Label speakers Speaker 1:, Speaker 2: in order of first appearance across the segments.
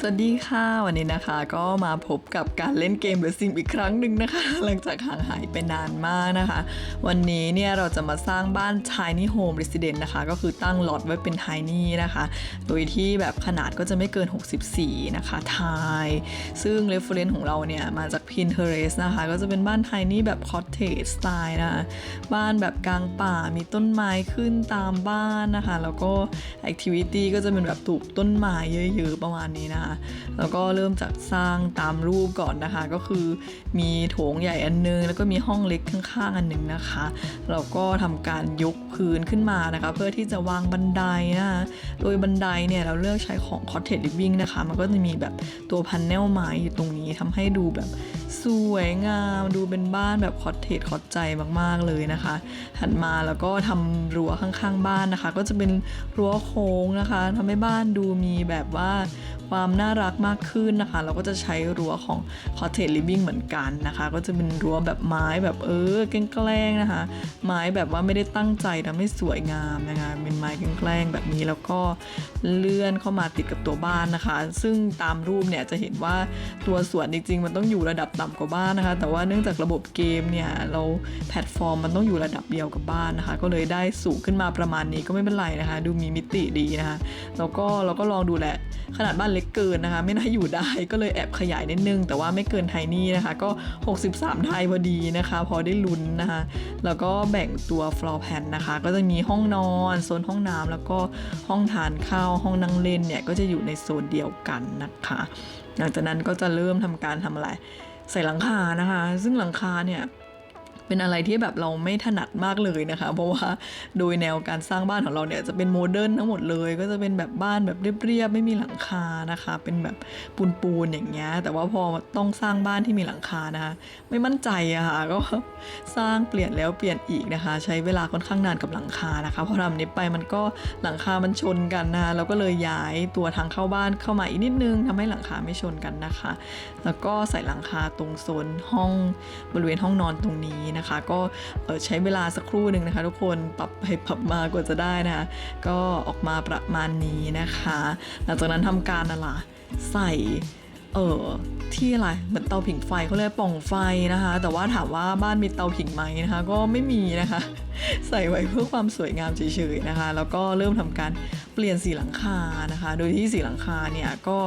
Speaker 1: สวัสดีค่ะวันนี้นะคะก็มาพบกับการเล่นเกม The Sim อีกครั้งหนึ่งนะคะ หลังจากห่างหายไปนานมากนะคะ วันนี้เนี่ยเราจะมาสร้างบ้าน Tiny Home Residence นะคะ ก็คือตั้งลอตไว้เป็น Tiny นะคะ โดยที่แบบขนาดก็จะไม่เกิน 64 นะคะไทยซึ่ง reference ของเราเนี่ย มาจาก Pinterest นะคะ ก็จะเป็นบ้าน Tiny แบบ cottage style นะะบ้านแบบกลางป่ามีต้นไม้ขึ้นตามบ้านนะคะ แล้วก็ activity ก็จะเป็นแบบปลูกต้นไม้เยอะๆประมาณนี้นะคะแล้วก็เริ่มจากสร้างตามรูปก่อนนะคะ ก็คือมีโถงใหญ่อันนึง แล้วก็มีห้องเล็กข้างๆอันหนึงนะคะเราก็ทำการยกพื้นขึ้นมานะคะ เพื่อที่จะวางบันไดนะคะโดยบันไดเนี่ยเราเลือกใช้ของ cottage living นะคะ มันก็จะมีแบบตัวพันแนลไม้อยู่ตรงนี้ทำให้ดูแบบสวยงามดูเป็นบ้านแบบคอ t เทจคอใจมากๆเลยนะคะถัดมาแล้วก็ทำรั้วข้างๆบ้านนะคะ ก็จะเป็นรั้วโค้งนะคะทำให้บ้านดูมีแบบว่า ความน่ารักมากขึ้นนะคะ เราก็จะใช้รั้วของ cottage living เหมือนกันนะคะ ก็จะเป็นรั้วแบบไม้แบบเออแกล้งๆนะคะ ไม้แบบว่าไม่ได้ตั้งใจทำให้สวยงามนะคะเป็นไม้แกล้งๆแบบนี้แล้วก็เลื่อนเข้ามาติดกับตัวบ้านนะคะ ซึ่งตามรูปเนี่ยจะเห็นว่าตัวสวนจริงๆ มันต้องอยู่ระดับต่ำกว่าบ้านนะคะ แต่ว่าเนื่องจากระบบเกมเนี่ยเราแพลตฟอร์มมันต้องอยู่ระดับเดียวกับบ้านนะคะ ก็เลยได้สูงขึ้นมาประมาณนี้ก็ไม่เป็นไรนะคะ ดูมีมิติดีนะคะแล้วก็เราก็ลองดูแหละขนาดบ้านเล็กเกินนะคะ ไม่น่าอยู่ได้ก็เลยแอบขยายนิดนึง แต่ว่าไม่เกินไทนี่นะคะ ก็ 63 ไทยพอดีนะคะ พอได้ลุ้นนะคะ แล้วก็แบ่งตัว floor plan นะคะ ก็จะมีห้องนอนโซนห้องน้ำแล้วก็ห้องทานข้าวห้องนั่งเล่นเนี่ยก็จะอยู่ในโซนเดียวกันนะคะ หลังจากนั้นก็จะเริ่มทำการทำอะไรใส่หลังคานะคะ ซึ่งหลังคาเนี่ย เป็นอะไรที่แบบเราไม่ถนัดมากเลยนะคะ เพราะว่าโดยแนวการสร้างบ้านของเราเนี่ยจะเป็นโมเดิร์นทั้งหมดเลย ก็จะเป็นแบบบ้านแบบเรียบๆไม่มีหลังคานะคะ เป็นแบบปูนๆอย่างเงี้ยแต่ว่าพอต้องสร้างบ้านที่มีหลังคานะคะ ไม่มั่นใจอะค่ะก็สร้างเปลี่ยนแล้วเปลี่ยนอีกนะคะ ใช้เวลาค่อนข้างนานกับหลังคานะคะพอทำนี้ไปมันก็หลังคามันชนกันนะคะเราก็เลยย้ายตัวทางเข้าบ้านเข้ามาอีกนิดนึงทำให้หลังคาไม่ชนกันนะคะ แล้วก็ใส่หลังคาตรงโซนห้องบริเวณห้องนอนตรงนี้นะคะ ก็ใช้เวลาสักครู่หนึ่งนะคะ ทุกคนปรับไปปรับมากว่าจะได้นะคะ ก็ออกมาประมาณนี้นะคะ หลังจากนั้นทำการอะไรใส่เออที่อะไรเหมือนเตาผิงไฟเขาเรียกป่องไฟนะคะ แต่ว่าถามว่าบ้านมีเตาผิงไหมนะคะ ก็ไม่มีนะคะ ใส่ไว้เพื่อความสวยงามเฉยๆนะคะ แล้วก็เริ่มทำการเปลี่ยนสีหลังคานะคะ โดยที่สีหลังคาเนี่ยก็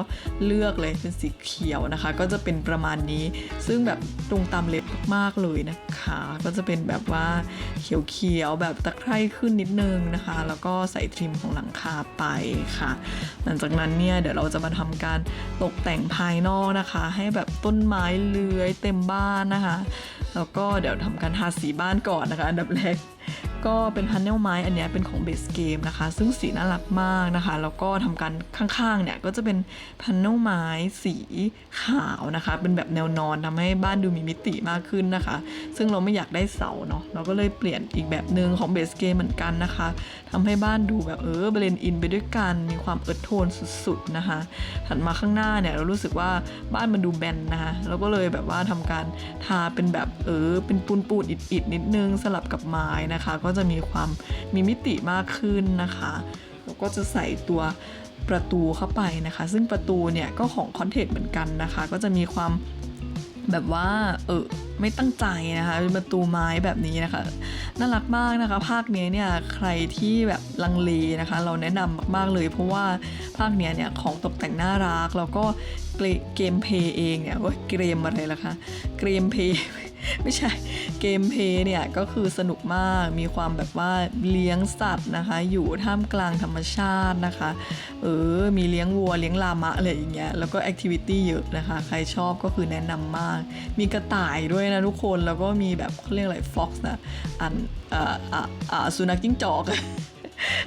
Speaker 1: เลือกเลยเป็นสีเขียวนะคะ ก็จะเป็นประมาณนี้ ซึ่งแบบตรงตามเล็บมากๆเลยนะคะ ก็จะเป็นแบบว่าเขียวๆแบบตะไคร่ขึ้นนิดนึงนะคะ แล้วก็ใส่ทริมของหลังคาไปค่ะ หลังจากนั้นเนี่ยเดี๋ยวเราจะมาทำการตกแต่งภายนอกนะคะ ให้แบบต้นไม้เลื้อยเต็มบ้านนะคะ แล้วก็เดี๋ยวทำการทาสีบ้านก่อนนะคะอันดับแรก ก็เป็นพันเนลไม้อันเนี้ยเป็นของเบสเกมนะคะ ซึ่งสีน่ารักมากนะคะ แล้วก็ทำการข้างๆเนี่ยก็จะเป็นพันเนลไม้สีขาวนะคะ เป็นแบบแนวนอนทำให้บ้านดูมีมิติมากขึ้นนะคะ ซึ่งเราไม่อยากได้เสาเนาะเราก็เลยเปลี่ยนอีกแบบหนึ่งของเบสเกมเหมือนกันนะคะทำให้บ้านดูแบบเออเบลนอินไปด้วยกันมีความเอิร์ธโทนสุดๆนะคะถัดมาข้างหน้าเนี่ยเรารู้สึกว่าบ้านมันดูแบนนะคะเราก็เลยแบบว่าทำการทาเป็นแบบเออเป็นปูนปูนอิดๆนิดนึงสลับกับไม้นะคะก็็จะมีความมีมิติมากขึ้นนะคะแล้วก็จะใส่ตัวประตูเข้าไปนะคะ ซึ่งประตูเนี่ยก็ของคอนเทนต์เหมือนกันนะคะ ก็จะมีความแบบว่าเออไม่ตั้งใจนะคะเป็นประตูไม้แบบนี้นะคะน่ารักมากนะคะ ภาคนี้เนี่ยใครที่แบบลังเลนะคะ เราแนะนำมากๆเลย เพราะว่าภาคเนี้ยเนี่ยของตกแต่งน่ารักแล้วก็ เกมเพย์เองเนี่ยโอ้ยเกมอะไรล่ะคะเกมเพย์ไม่ใช่เกมเพย์เนี่ยก็คือสนุกมากมีความแบบว่าเลี้ยงสัตว์นะคะ อยู่ท่ามกลางธรรมชาตินะคะเออมีเลี้ยงวัวเลี้ยงลามะอะไรอย่างเงี้ยแล้วก็แอคทิวิตี้เยอะนะคะ ใครชอบก็คือแนะนำมาก มีกระต่ายด้วยนะทุกคนแล้วก็มีแบบเขาเรียกอะไรฟ็อกซ์นะอันอ่าอ่าอ่าสุนัขจิ้งจอก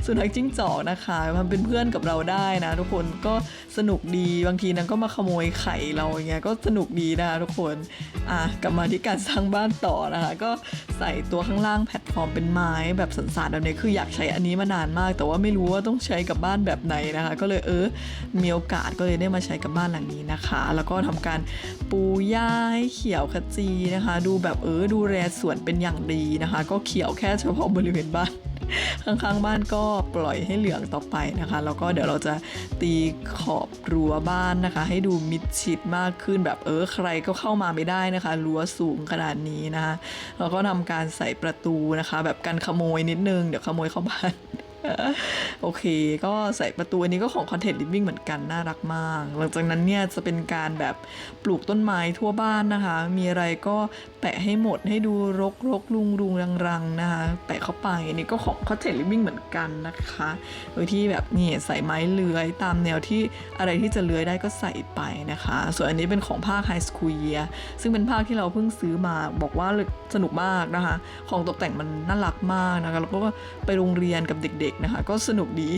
Speaker 1: สุนัขจิ้งจอกนะคะมันเป็นเพื่อนกับเราได้นะ ทุกคนก็สนุกดีบางทีนางก็มาขโมยไข่เราอย่างเงี้ยก็สนุกดีนะคะทุกคนอะกลับมาที่การสร้างบ้านต่อนะคะก็ใส่ตัวข้างล่างแพลตฟอร์มเป็นไม้แบบสันสานแบบนี้คืออยากใช้อันนี้มานานมาก แต่ว่าไม่รู้ว่าต้องใช้กับบ้านแบบไหนนะคะ ก็เลยเออมีโอกาสก็เลยได้มาใช้กับบ้านหลังนี้นะคะ แล้วก็ทำการปูหญ้าให้เขียวขจีนะคะ ดูแบบเออดูแลสวนเป็นอย่างดีนะคะ ก็เขียวแค่เฉพาะบริเวณบ้าน ข้างๆบ้านก็ปล่อยให้เหลืองต่อไปนะคะ แล้วก็เดี๋ยวเราจะตีขอบรั้วบ้านนะคะ ให้ดูมิดชิดมากขึ้นแบบเออใครก็เข้ามาไม่ได้นะคะ รั้วสูงขนาดนี้นะคะแล้วก็ทำการใส่ประตูนะคะ แบบกันขโมยนิดนึง เดี๋ยวขโมยเข้าบ้าน โอเค ก็ใส่ประตูอันนี้ก็ของ Content Living เหมือนกัน น่ารักมาก หลังจากนั้นเนี่ยจะเป็นการแบบปลูกต้นไม้ทั่วบ้านนะคะ มีอะไรก็แปะให้หมดให้ดูรกรกรุงรุงรังรังนะคะแปะเข้าไปอันนี้ก็ของ Content Living เหมือนกันนะคะ โดยที่แบบนี่ใส่ไม้เลื้อยตามแนวที่อะไรที่จะเลื้อยได้ก็ใส่ไปนะคะ ส่วนอันนี้เป็นของภาค High School Year ซึ่งเป็นภาคที่เราเพิ่งซื้อมาบอกว่าสนุกมากนะคะ ของตกแต่งมันน่ารักมากนะคะแล้วก็ไปโรงเรียนกับเด็กๆนะคะ ก็สนุกดี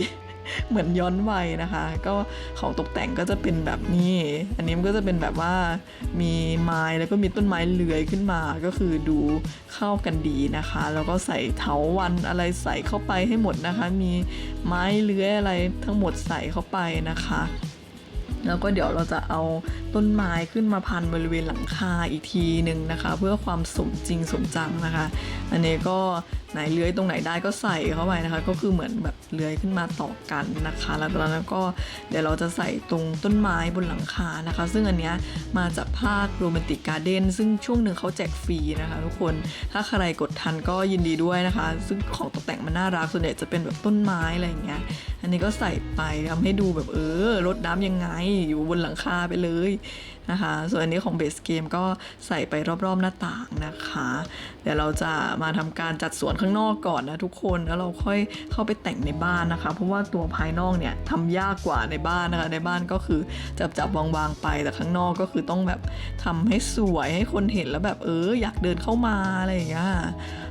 Speaker 1: เหมือนย้อนวัยนะคะ ก็ของตกแต่งก็จะเป็นแบบนี้ อันนี้มันก็จะเป็นแบบว่ามีไม้แล้วก็มีต้นไม้เลื้อยขึ้นมาก็คือดูเข้ากันดีนะคะ แล้วก็ใส่เถาวันอะไรใส่เข้าไปให้หมดนะคะ มีไม้เลื้อยอะไรทั้งหมดใส่เข้าไปนะคะแล้วก็เดี๋ยวเราจะเอาต้นไม้ขึ้นมาพันบริเวณหลังคาอีกทีหนึ่งนะคะ เพื่อความสมจริงสมจังนะคะ อันนี้ก็ ไหนเลื้อยตรงไหนได้ก็ใส่เข้าไปนะคะ ก็คือเหมือนแบบเลื้อยขึ้นมาต่อกันนะคะ แล้วตอนนั้นก็เดี๋ยวเราจะใส่ตรงต้นไม้บนหลังคานะคะ ซึ่งอันเนี้ยมาจากภาคโรแมนติกการ์เด้นซึ่งช่วงหนึ่งเขาแจกฟรีนะคะทุกคนถ้าใครกดทันก็ยินดีด้วยนะคะ ซึ่งของตกแต่งมันน่ารักส่วนใหญ่จะเป็นแบบต้นไม้อะไรอย่างเงี้ยอันนี้ก็ใส่ไปทำให้ดูแบบเออรดน้ำยังไงอยู่บนหลังคาไปเลย นะคะ ส่วนอันนี้ของเบสเกมก็ใส่ไปรอบๆหน้าต่างนะคะ เดี๋ยวเราจะมาทำการจัดสวนข้างนอกก่อนนะทุกคนแล้วเราค่อยเข้าไปแต่งในบ้านนะคะ เพราะว่าตัวภายนอกเนี่ยทำยากกว่าในบ้านนะคะ ในบ้านก็คือจับจับวางวางๆไปแต่ข้างนอกก็คือต้องแบบทำให้สวยให้คนเห็นแล้วแบบเอออยากเดินเข้ามาอะไรอย่างเงี้ย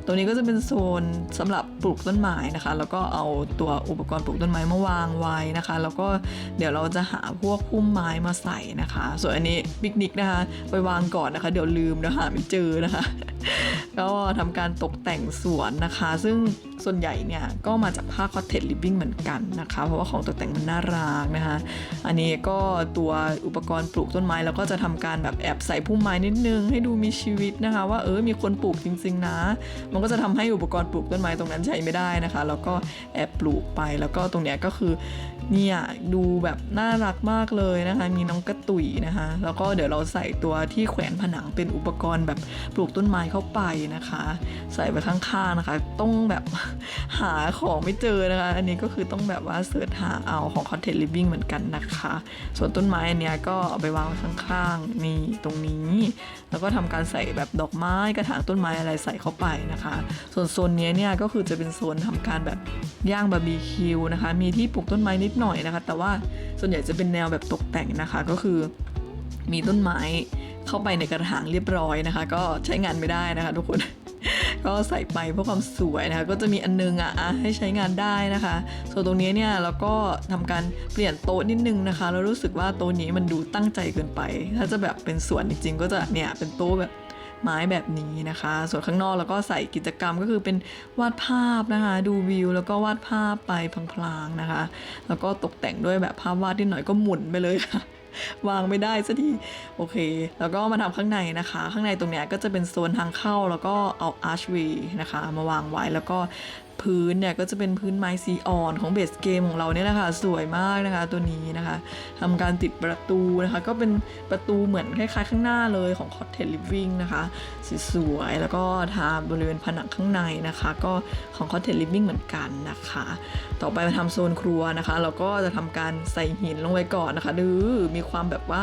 Speaker 1: ตรงนี้ก็จะเป็นโซนสำหรับปลูกต้นไม้นะคะ แล้วก็เอาตัวอุปกรณ์ปลูกต้นไม้มาวางไว้นะคะ แล้วก็เดี๋ยวเราจะหาพวกพุ่มไม้มาใส่นะคะ ส่วนอันนี้ปิกนิกนะคะไปวางก่อนนะคะ เดี๋ยวลืมนะหาไม่เจอนะคะก็ทำการตกแต่งสวนนะคะ ซึ่งส่วนใหญ่เนี่ยก็มาจากภาค cottage living เหมือนกันนะคะ เพราะว่าของตกแต่งมันน่ารักนะคะ อันนี้ก็ตัวอุปกรณ์ปลูกต้นไม้แล้วก็จะทำการแบบแอบใส่พุ่มไม้นิดนึง ให้ดูมีชีวิตนะคะ ว่าเออมีคนปลูกจริง ๆ นะมันก็จะทำให้อุปกรณ์ปลูกต้นไม้ตรงนั้นใช้ไม่ได้นะคะ แล้วก็แอบปลูกไปแล้วก็ตรงเนี้ยก็คือเนี่ยดูแบบน่ารักมากเลยนะคะ มีน้องกระตุยนะคะ แล้วก็เดี๋ยวเราใส่ตัวที่แขวนผนังเป็นอุปกรณ์แบบปลูกต้นไม้เข้าไปนะคะ ใส่ไปข้างๆนะคะ ต้องแบบหาของไม่เจอนะคะ อันนี้ก็คือต้องแบบว่าเสิร์ชหาเอาของ Content Living เหมือนกันนะคะ ส่วนต้นไม้อันเนี้ยก็เอาไปวางไว้ข้างๆนี่ตรงนี้ แล้วก็ทำการใส่แบบดอกไม้กระถางต้นไม้อะไรใส่เข้าไปนะคะ ส่วนโซนเนี้ยเนี่ยก็คือจะเป็นโซนทำการแบบย่างบาร์บีคิวนะคะ มีที่ปลูกต้นไม้นิดหน่อยนะคะ แต่ว่าส่วนใหญ่จะเป็นแนวแบบตกแต่งนะคะ ก็คือมีต้นไม้เข้าไปในกระถางเรียบร้อยนะคะ ก็ใช้งานไม่ได้นะคะ ทุกคน ก็ใส่ไปเพื่อความสวยนะคะ ก็จะมีอันนึงอะอะให้ใช้งานได้นะคะ ส่วนตรงนี้เนี่ยเราก็ทำการเปลี่ยนโต๊ะนิดนึงนะคะแล้วรู้สึกว่าโต๊ะนี้มันดูตั้งใจเกินไป ถ้าจะแบบเป็นสวนจริงๆ ก็จะเนี่ยเป็นโต๊ะแบบ ไม้แบบนี้นะคะ ส่วนข้างนอกเราก็ใส่กิจกรรมก็คือเป็นวาดภาพนะคะ ดูวิวแล้วก็วาดภาพไปพลางๆนะคะ แล้วก็ตกแต่งด้วยแบบภาพวาดที่หน่อยก็หมุนไปเลยค่ะวางไม่ได้สักทีโอเค แล้วก็มาทำข้างในนะคะ ข้างในตรงเนี้ยก็จะเป็นโซนทางเข้าแล้วก็เอาอาร์ชวีนะคะ มาวางไว้แล้วก็ พื้นเนี่ยก็จะเป็นพื้นไม้สีอ่อนของเบสเกมของเราเนี่ยนะคะสวยมากนะคะตัวนี้นะคะทำการติดประตูนะคะ ก็เป็นประตูเหมือนคล้ายๆข้างหน้าเลยของ Cottage Living นะคะสสวยแล้วก็ทาบริเวณผนังข้างในนะคะ ก็ของ Cottage Living เหมือนกันนะคะ ต่อไปมาทำโซนครัวนะคะเราก็จะทำการใส่หินลงไปก่อนนะคะดื้อมีความแบบว่า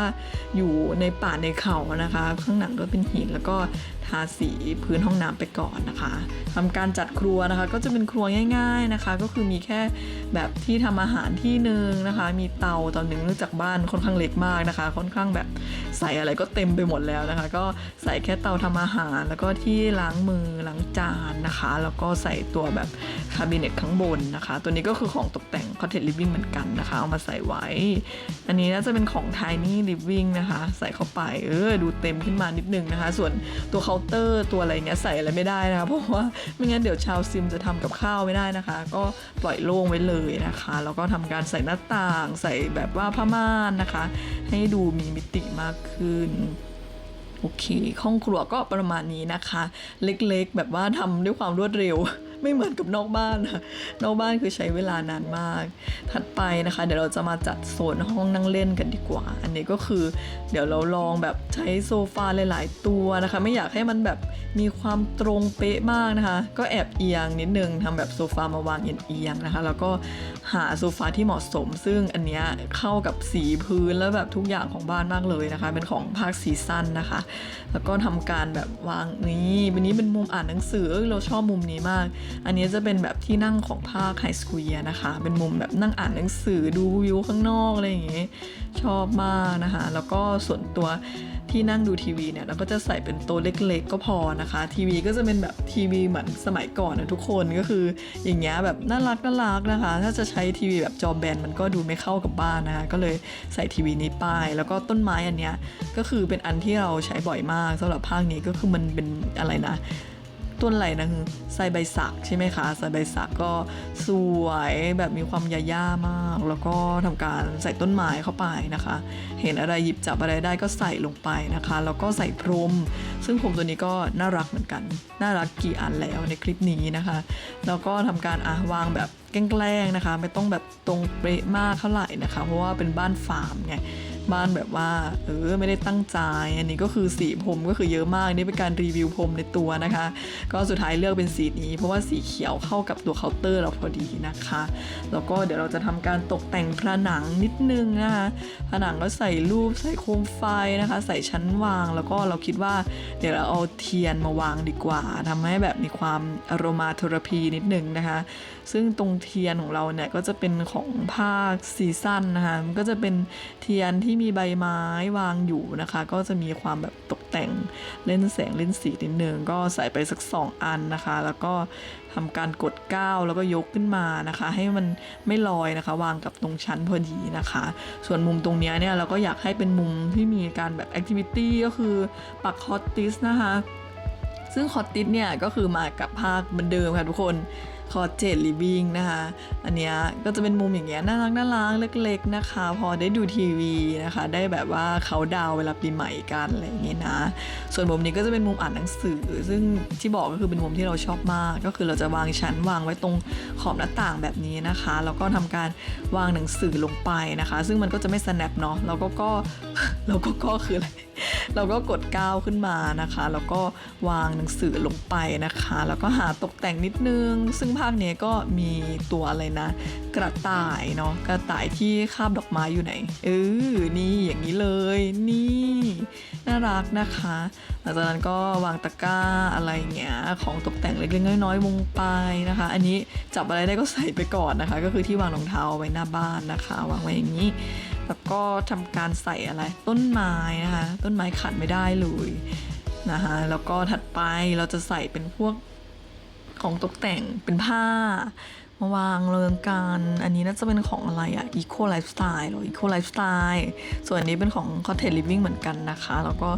Speaker 1: อยู่ในป่าในเขานะคะ ข้างหนังก็เป็นหินแล้วก็ทาสีพื้นห้องน้ำไปก่อนนะคะทำการจัดครัวนะคะ ก็จะเป็นครัวง่าย ๆนะคะ ก็คือมีแค่แบบที่ทำอาหารที่หนึ่งนะคะ มีเตาตอนหนึ่งเนื่องจากบ้านค่อนข้างเล็กมากนะคะ ค่อนข้างแบบใส่อะไรก็เต็มไปหมดแล้วนะคะ ก็ใส่แค่เตาทำอาหารแล้วก็ที่ล้างมือล้างจานนะคะ แล้วก็ใส่ตัวแบบคาบิเนตข้างบนนะคะ ตัวนี้ก็็คือของตกแต่ง Cottage Living เหมือนกันนะคะ เอามาใส่ไว้ อันนี้น่าจะเป็นของ Tiny Living นะคะ ใส่เข้าไปเออดูเต็มขึ้นมานิดนึงนะคะ ส่วนตัวเคาน์เตอร์ตัวอะไรเงี้ยใส่อะไรไม่ได้นะคะ เพราะว่าไม่งั้นเดี๋ยวชาวซิมจะทำกับข้าวไม่ได้นะคะ ก็ปล่อยโล่งไว้เลยนะคะ แล้วก็ทำการใส่หน้าต่าง ใส่แบบว่าผ้าม่านนะคะ ให้ดูมีมิติมากขึ้นโอเคห้องครัวก็ประมาณนี้นะคะ เล็กๆ แบบว่าทำด้วยความรวดเร็ว ไม่เหมือนกับนอกบ้านนะนอกบ้านคือใช้เวลานานมาก ถัดไปนะคะ เดี๋ยวเราจะมาจัดโซนห้องนั่งเล่นกันดีกว่า อันนี้ก็คือ เดี๋ยวเราลองแบบใช้โซฟาหลาย ๆ ตัวนะคะ ไม่อยากให้มันแบบมีความตรงเป๊ะมากนะคะ ก็แอบเอียงนิดนึงทำแบบโซฟามาวางเอียงๆนะคะ แล้วก็หาโซฟาที่เหมาะสม ซึ่งอันเนี้ยเข้ากับสีพื้นแล้วแบบทุกอย่างของบ้านมากเลยนะคะ เป็นของภาคซีซั่นนะคะ แล้วก็ทำการแบบวางนี้วันนี้เป็นมุมอ่านหนังสือเราชอบมุมนี้มากอันนี้จะเป็นแบบที่นั่งของภาคไฮสคูเลียนะคะ เป็นมุมแบบนั่งอ่านหนังสือดูวิวข้างนอกอะไรอย่างเงี้ยชอบมากนะคะ แล้วก็ส่วนตัวที่นั่งดูทีวีเนี่ยเราก็จะใส่เป็นโต๊ะเล็กๆ ก็พอนะคะ ทีวีก็จะเป็นแบบทีวีเหมือนสมัยก่อนนะทุกคนก็คืออย่างเงี้ยแบบน่ารักน่ารักนะคะ ถ้าจะใช้ทีวีแบบจอแบนมันก็ดูไม่เข้ากับบ้านนะคะก็เลยใส่ทีวีนี้ไปแล้วก็ต้นไม้อันเนี้ยก็คือเป็นอันที่เราใช้บ่อยมากสำหรับภาคนี้ก็คือมันเป็นอะไรนะ ต้นอะไรนะคือไซใบสักใช่ไหมคะไซใบสักก็สวยแบบมีความยาย่ามาก แล้วก็ทำการใส่ต้นไม้เข้าไปนะคะ เห็นอะไรหยิบจับอะไรได้ก็ใส่ลงไปนะคะ แล้วก็ใส่พรม ซึ่งพรมตัวนี้ก็น่ารักเหมือนกัน น่ารักกี่อันแล้วในคลิปนี้นะคะ แล้วก็ทำการอะวางแบบแกล้งๆนะคะ ไม่ต้องแบบตรงเป๊ะมากเท่าไหร่นะคะ เพราะว่าเป็นบ้านฟาร์มไง บ้านแบบว่า เออไม่ได้ตั้งใจ อันนี้ก็คือสีพรมก็คือเยอะมากนี่เป็นการรีวิวพรมในตัวนะคะ ก็สุดท้ายเลือกเป็นสีนี้ เพราะว่าสีเขียวเข้ากับตัวเคาน์เตอร์เราพอดีนะคะ แล้วก็เดี๋ยวเราจะทำการตกแต่งผนังนิดนึงนะคะผนังก็ใส่รูปใส่โคมไฟนะคะ ใส่ชั้นวางแล้วก็เราคิดว่า เดี๋ยวเราเอาเทียนมาวางดีกว่าทำให้แบบมีความอโรมาเทอราพีนิดนึงนะคะ ซึ่งตรงเทียนของเราเนี่ยก็จะเป็นของภาคซีซั่นนะคะมันก็จะเป็นเทียนที่มีใบไม้วางอยู่นะคะ ก็จะมีความแบบตกแต่งเล่นแสงเล่นสีนิดนึงก็ใส่ไปสักสองอันนะคะ แล้วก็ทำการกดก้าวแล้วก็ยกขึ้นมานะคะ ให้มันไม่ลอยนะคะ วางกับตรงชั้นพอดีนะคะ ส่วนมุมตรงนี้เนี่ยเราก็อยากให้เป็นมุมที่มีการแบบแอคทิวิตี้ก็คือปักฮอตติสนะคะ ซึ่งคอตติสเนี่ยก็คือมากับภาคเหมือนเดิมค่ะทุกคน คอเจดลิวิ่งนะคะ อันเนี้ยก็จะเป็นมุมอย่างเงี้ยน่ารักน่ารักเล็กๆนะคะ พอได้ดูทีวีนะคะ ได้แบบว่าเขาดาวเวลาปีใหม่กันอะไรอย่างเงี้ยนะ ส่วนมุมนี้ก็จะเป็นมุมอ่านหนังสือ ซึ่งที่บอกก็คือเป็นมุมที่เราชอบมาก ก็คือเราจะวางชั้นวางไว้ตรงขอบหน้าต่างแบบนี้นะคะ แล้วก็ทำการวางหนังสือลงไปนะคะ ซึ่งมันก็จะไม่ snap เนาะแล้วก็ก็เราก็ก็คืออะไรเราก็กดก้าวขึ้นมานะคะ แล้วก็วางหนังสือลงไปนะคะ แล้วก็หาตกแต่งนิดนึง ซึ่งภาคเนี้ก็มีตัวอะไรนะ กระต่ายเนาะกระต่ายที่คาบดอกไม้อยู่ไหนเออนี่อย่างนี้เลย นี่ น่ารักนะคะ หลังจากนั้นก็วางตะกร้าอะไรเงี้ยของตกแต่งเล็กๆน้อยๆลงไปนะคะ อันนี้จับอะไรได้ก็ใส่ไปก่อนนะคะ ก็คือที่วางรองเท้าไว้หน้าบ้านนะคะ วางไว้อย่างนี้แล้วก็ทำการใส่อะไร ต้นไม้นะคะ ต้นไม้ขัดไม่ได้เลยนะคะแล้วก็ถัดไปเราจะใส่เป็นพวก ของตกแต่งเป็นผ้ามาวางเรียงกัน อันนี้น่าจะเป็นของอะไรอะ Eco Lifestyle หรอ Eco Lifestyle ส่วนอันนี้เป็นของ Cottage Living เหมือนกันนะคะ แล้วก็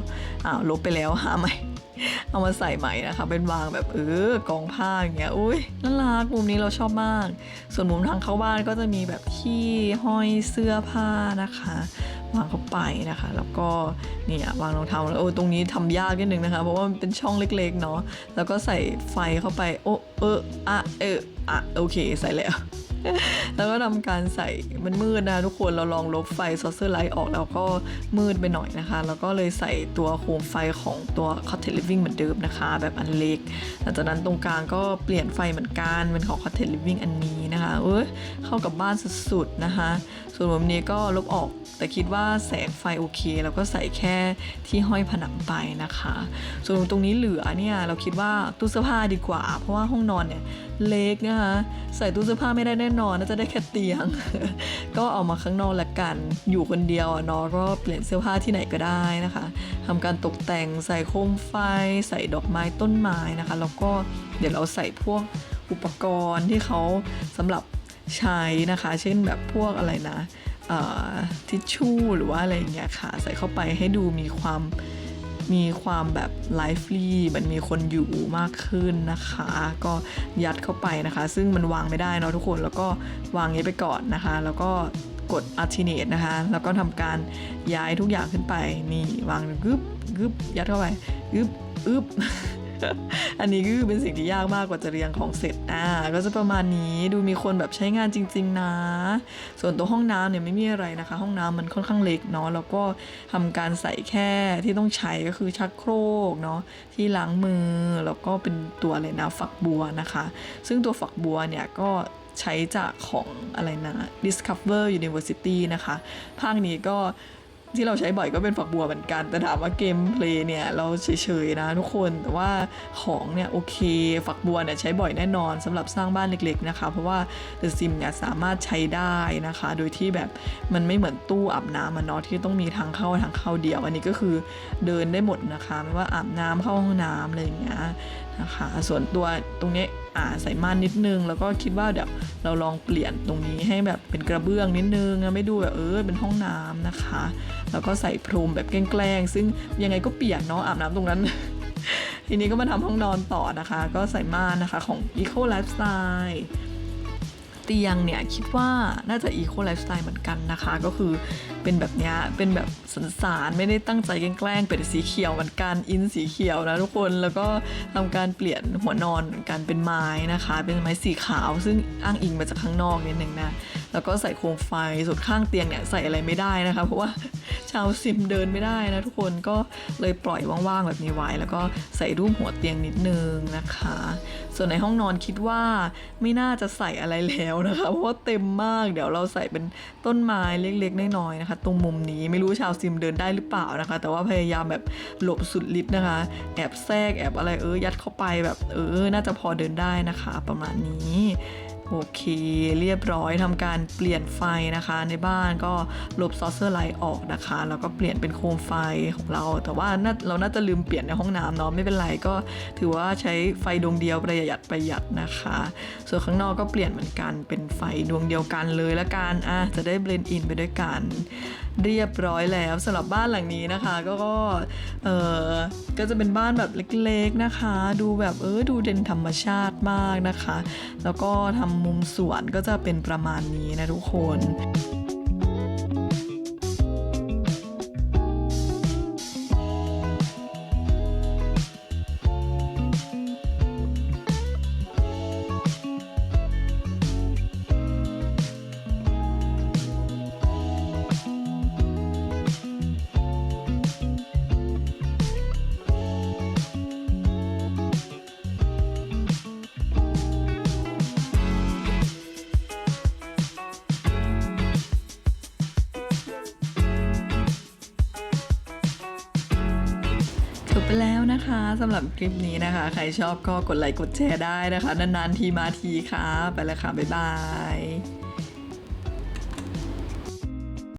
Speaker 1: อ่าลบไปแล้วหาใหม่ เอามาใส่ใหม่นะคะ เป็นวางแบบเออกองผ้าอย่างเงี้ย อุ้ยน่ารักมุมนี้เราชอบมาก ส่วนมุมทางเข้าบ้านก็จะมีแบบที่ห้อยเสื้อผ้านะคะ วางเข้าไปนะคะ แล้วก็เนี่ยวางรองเท้าแล้วโอ้ตรงนี้ทำยากนิดนึงนะคะ เพราะว่ามันเป็นช่องเล็กๆเนาะแล้วก็ใส่ไฟเข้าไปโอ้เอออะเอออะโอเคใส่แล้วแล้วก็ทำการใส่มันมืดนะทุกคนเราลองลบไฟซอสเซอร์ไลท์ออกแล้วก็มืดไปหน่อยนะคะ แล้วก็เลยใส่ตัวโคมไฟของตัว Cottage Living เหมือนเดิมนะคะ แบบอันเล็กหลังจากนั้นตรงกลางก็เปลี่ยนไฟเหมือนกันเป็นของ Cottage Living อันนี้นะคะเอ้ยเข้ากับบ้านสุดๆนะคะส่วนมุมนี้ก็ลบออก แต่คิดว่าแสงไฟโอเค แล้วก็ใส่แค่ที่ห้อยผนังไปนะคะ ส่วนตรงนี้เหลือเนี่ยเราคิดว่าตู้เสื้อผ้าดีกว่า เพราะว่าห้องนอนเนี่ยเล็กนะคะใส่ตู้เสื้อผ้าไม่ได้แน่นอนน่าจะได้แค่เตียง ก็เอามาข้างนอกละกัน อยู่คนเดียวอะเนาะก็เปลี่ยนเสื้อผ้าที่ไหนก็ได้นะคะทำการตกแต่งใส่โคมไฟ ใส่ดอกไม้ต้นไม้นะคะ แล้วก็เดี๋ยวเราใส่พวกอุปกรณ์ที่เขาสำหรับ ใช้นะคะ เช่นแบบพวกอะไรนะทิชชู่หรือว่าอะไรอย่างเงี้ยค่ะ ใส่เข้าไปให้ดูมีความมีความแบบไลฟ์ลีมันมีคนอยู่มากขึ้นนะคะ ก็ยัดเข้าไปนะคะ ซึ่งมันวางไม่ได้เนาะทุกคนแล้วก็วางนี้ไปก่อนนะคะ แล้วก็กด alternate นะคะ แล้วก็ทำการย้ายทุกอย่างขึ้นไปนี่วางกึบกึบยัดเข้าไปกึบอึบ อันนี้ก็คือเป็นสิ่งที่ยากมากกว่าจะเรียงของเสร็จอ่าก็จะประมาณนี้ดูมีคนแบบใช้งานจริง ๆ นะ ส่วนตัวห้องน้ำเนี่ยไม่มีอะไรนะคะ ห้องน้ำมันค่อนข้างเล็กเนาะแล้วก็ทำการใส่แค่ที่ต้องใช้ก็คือชักโครกเนาะที่ล้างมือแล้วก็เป็นตัวอะไรนะฝักบัวนะคะ ซึ่งตัวฝักบัวเนี่ยก็ใช้จากของอะไรนะ Discover University นะคะ ภาคนี้ก็ ที่เราใช้บ่อยก็เป็นฝักบัวเหมือนกัน แต่ถามว่าเกมเพลย์เนี่ยเราเฉยๆนะทุกคน แต่ว่าของเนี่ยโอเค ฝักบัวเนี่ยใช้บ่อยแน่นอนสำหรับสร้างบ้านเล็กๆนะคะ เพราะว่า The Sim เนี่ยสามารถใช้ได้นะคะ โดยที่แบบมันไม่เหมือนตู้อาบน้ำมันเนาะที่ต้องมีทางเข้าทางเข้าเดียว อันนี้ก็คือเดินได้หมดนะคะ ไม่ว่าอาบน้ำเข้าห้องน้ำอะไรอย่างเงี้ยนะคะ ส่วนตัวตรงนี้ อ่าใส่ม่านนิดนึง แล้วก็คิดว่าเดี๋ยวเราลองเปลี่ยนตรงนี้ให้แบบเป็นกระเบื้องนิดนึงไม่ดูแบบเออเป็นห้องน้ำนะคะ แล้วก็ใส่พรมแบบแกล้งๆซึ่งยังไงก็เปียกเนาะอาบน้ำตรงนั้นทีนี้ก็มาทำห้องนอนต่อนะคะ ก็ใส่ม่านนะคะของ Eco Lifestyle เตียงเนี่ยคิดว่าน่าจะอีโคไลฟ์สไตล์เหมือนกันนะคะ ก็คือเป็นแบบเนี้ยเป็นแบบสันสารไม่ได้ตั้งใจแกล้งเป็นสีเขียวเหมือนกันอินสีเขียวนะทุกคนแล้วก็ทำการเปลี่ยนหัวนอนเหมือนกันเป็นไม้นะคะ เป็นไม้สีขาว ซึ่งอ้างอิงมาจากข้างนอกนิดนึงนะ แล้วก็ใส่โคมไฟส่วนข้างเตียงเนี่ยใส่อะไรไม่ได้นะคะเพราะว่าชาวซิมเดินไม่ได้นะทุกคนก็เลยปล่อยว่างๆแบบนี้ไว้ แล้วก็ใส่รูปหัวเตียงนิดนึงนะคะ ส่วนในห้องนอนคิดว่าไม่น่าจะใส่อะไรแล้วนะคะเพราะว่าเต็มมากเดี๋ยวเราใส่เป็นต้นไม้เล็กๆน้อยๆนะคะ ตรงมุมนี้ไม่รู้ชาวซิมเดินได้หรือเปล่านะคะ แต่ว่าพยายามแบบหลบสุดฤทธิ์นะคะ แอบแทรกแอบอะไรเออยัดเข้าไปแบบเออน่าจะพอเดินได้นะคะ ประมาณนี้ โอเคเรียบร้อยทำการเปลี่ยนไฟนะคะ ในบ้านก็ลบซอสเซอร์ไลท์ออกนะคะ แล้วก็เปลี่ยนเป็นโคมไฟของเรา แต่ว่าเราน่าจะลืมเปลี่ยนในห้องน้ำเนาะไม่เป็นไรก็ถือว่าใช้ไฟดวงเดียวประหยัดประหยัดนะคะ ส่วนข้างนอกก็เปลี่ยนเหมือนกันเป็นไฟดวงเดียวกันเลยละกันอะจะได้เบลนด์อินไปด้วยกัน เรียบร้อยแล้วสำหรับบ้านหลังนี้นะคะ ก็ก็เออก็จะเป็นบ้านแบบเล็กๆนะคะ ดูแบบเออดูเด่นธรรมชาติมากนะคะ แล้วก็ทำมุมสวนก็จะเป็นประมาณนี้นะทุกคน สำหรับคลิปนี้นะคะ ใครชอบก็กดไลค์กดแชร์ได้นะคะ นานๆทีมาทีค่ะ ไปแล้วค่ะ บ๊ายบาย